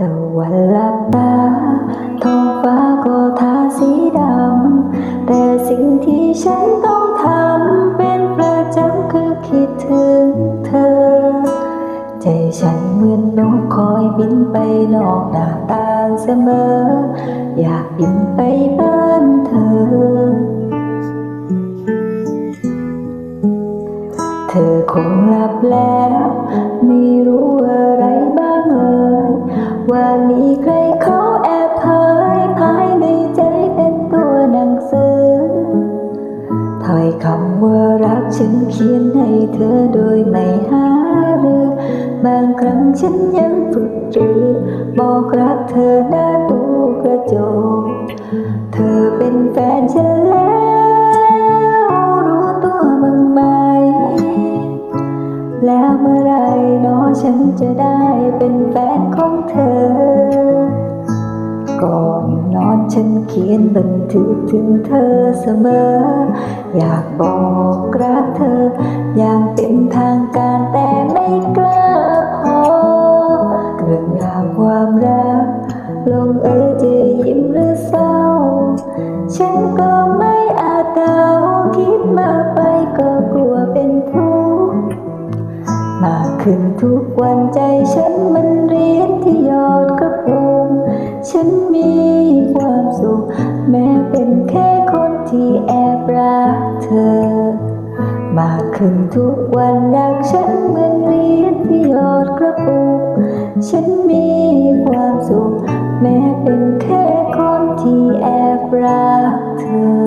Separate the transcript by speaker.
Speaker 1: วันลับตาท้องฟ้าก็ทาสีดำ แต่สิ่งที่ฉันต้องทำเป็นประจำคือคิดถึงเธอ ใจฉันเหมือนนกคอยบินไปนอกหน้าต่างเสมอ อยากบินไปบ้านเธอ เธอคงหลับแล้ว ไม่รู้ ฉันเขียนให้เธอโดยไม่หาเรือบางครั้งฉันยังฝึกหรือบอกรักเธอหน้าตู้กระจก เธอเป็นแฟนฉันแล้วรู้ตัวบ้างไหมแล้วเมื่อไรเนาะฉันจะได้เป็นแฟนของเธอ ฉันเขียนบันทึกถึงเธอเสมอ อยากบอกรักเธอ อย่างเป็นทางการแต่ไม่กล้าพอเรื่องราวความรัก ลงเอยจะยิ้มหรือเศร้า ฉันก็ไม่อาจเดาคิดมาไปก็กลัวเป็นทุกข์มากขึ้นทุกวันใจฉันมันเรียนที่ยอดกระปุกฉัน ที่แอบรักเธอ มากขึ้นทุกวันรักฉันเหมือนเรียนที่ยอดกระปุก ฉันมีความสุข แม้เป็นแค่คนที่แอบรักเธอ